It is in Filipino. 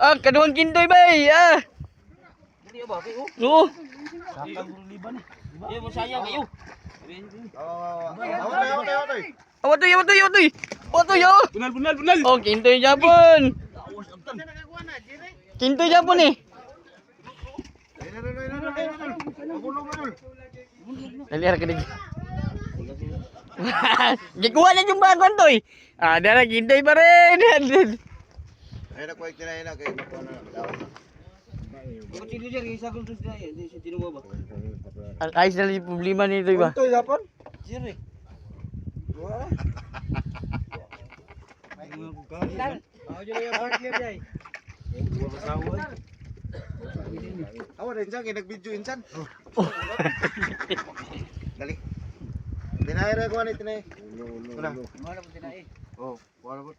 Ah, kaduhang kintoy bay. Ah. Dili ba kay oh. Oo. Eh mo sayang kayo. Awatoy, awatoy, awatoy. Awatoy, oh. Bunal bunal bunal. Oh, kintoy Japon. Kintoy Japon eh. Dali ara kanig. Gikuha na yung bago toy. Ah, dara kintoy pa rin. Ay na kuwait na kay makuha na daw. Ko tilo diyan isa ko sus na yan. Di siya tinuwa ba. Ang ayos na yung problema nito iba. Ito yapon. Jere. Ako dyan yung partner dyan. Awa din sa nag-video insan. Dali. Tinay ra ko ni tinay. Wala. Wala mo tinai. Oh, wala po.